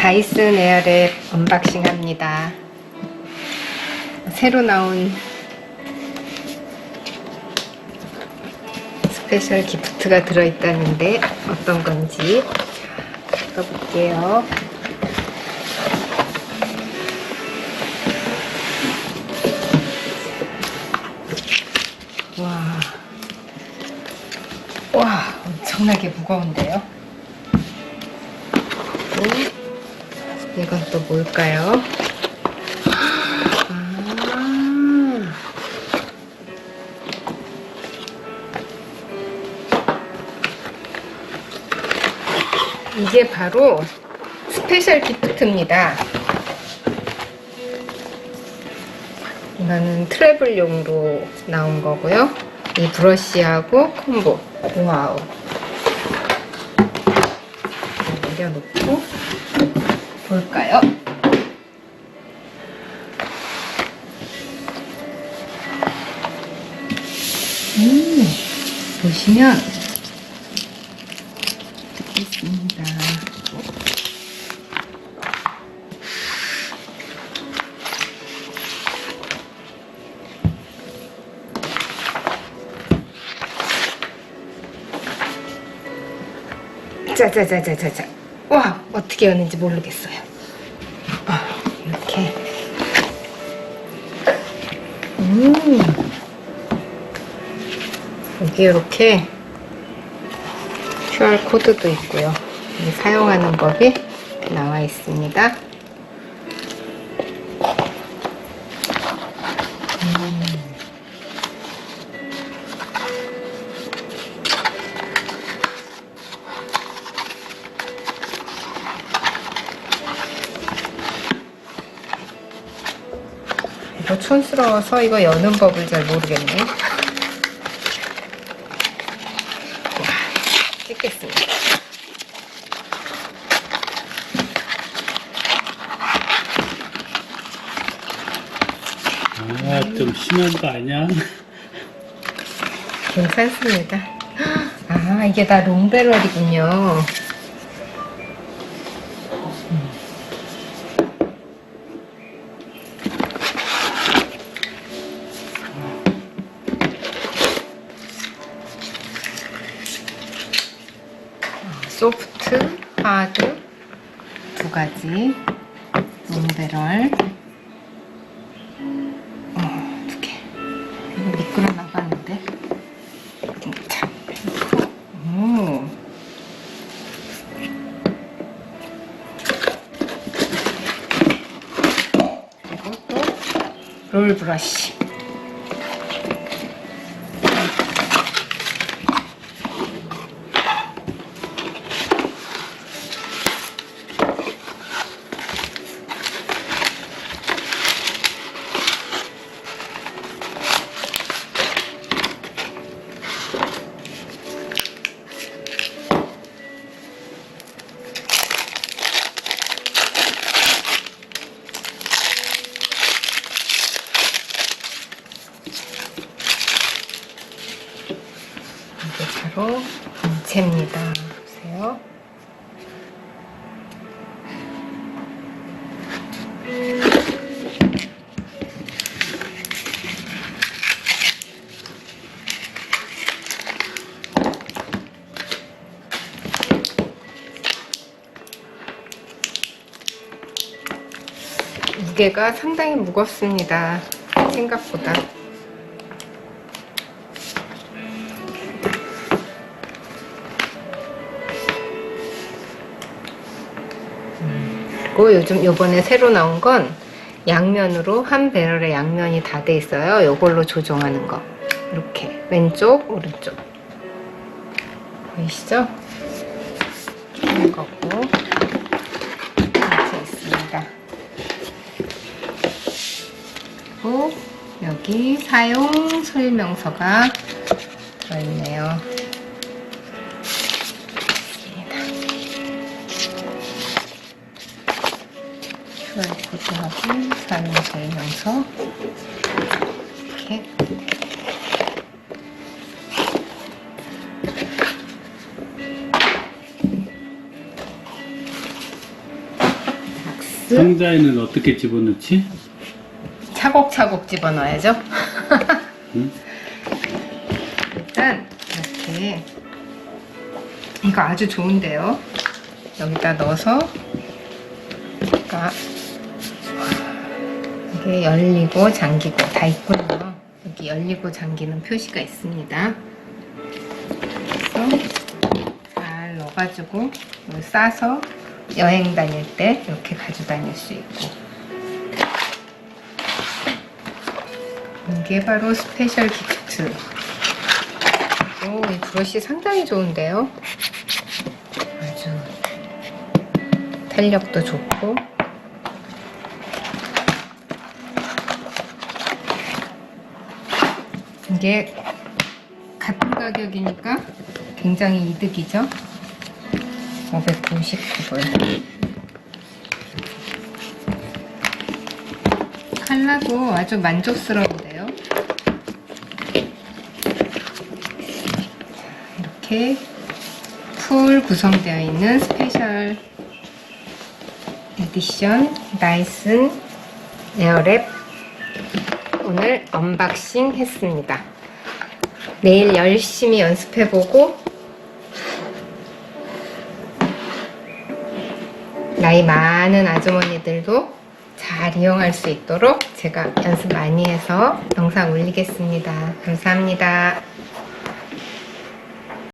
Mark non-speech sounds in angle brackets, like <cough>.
다이슨 에어랩 언박싱 합니다. 새로 나온 스페셜 기프트가 들어있다는데 어떤 건지 읽어볼게요. 와, 와, 엄청나게 무거운데요? 또, 이건 또 뭘까요? 아, 이게 바로 스페셜 기프트입니다. 이거는 트래블용으로 나온 거고요. 이 브러쉬하고 콤보. 와우. 내려놓고 볼까요? 음, 보시면 있습니다. 짜자자자자자. 와, 어떻게 여는지 모르겠어요. 아, 이렇게. 음. 여기 이렇게 QR 코드도 있고요. 이 사용하는 법이 나와 있습니다. 이거 촌스러워서 이거 여는 법을 잘 모르겠네. 와, 찍겠습니다. 아, 좀 심한 거 아니야? 괜찮습니다. 아, 이게 다 롱배럴이군요. 하드 두 가지 롱배럴 어, 두 개. 이거 미끄러 나갔는데. 자, 오. 그리고 또 롤 브러쉬. 바로 본체입니다. 보세요. 무게가 상당히 무겁습니다. 생각보다. 그리고 요즘 요번에 새로 나온 건 양면으로 한 배럴의 양면이 다 돼 있어요. 요걸로 조정하는 거. 이렇게 왼쪽, 오른쪽. 보이시죠? 이런 거고 이렇게 있습니다. 그리고 여기 사용 설명서가 들어있네요. QR코드하고 사용 설명서 이렇게 상자에는 어떻게 집어넣지? 차곡차곡 집어넣어야죠. <laughs> 응? 일단 이렇게 이거 아주 좋은데요. 여기다 넣어서 그러니까 이게 열리고 잠기고 다 있군요. 여기 열리고 잠기는 표시가 있습니다. 그래서 잘 넣어가지고 싸서 여행 다닐 때 이렇게 가지고 다닐 수 있고 이게 바로 스페셜 기프트. 오, 이 브러쉬 상당히 좋은데요? 아주 탄력도 좋고. 이게 같은 가격이니까 굉장히 이득이죠? 599불. 컬러도 아주 만족스러운데요? 이렇게 풀 구성되어 있는 스페셜 에디션 나이슨 에어랩 오늘 언박싱 했습니다. 내일 열심히 연습해보고 나이 많은 아주머니들도 잘 이용할 수 있도록 제가 연습 많이 해서 영상 올리겠습니다. 감사합니다.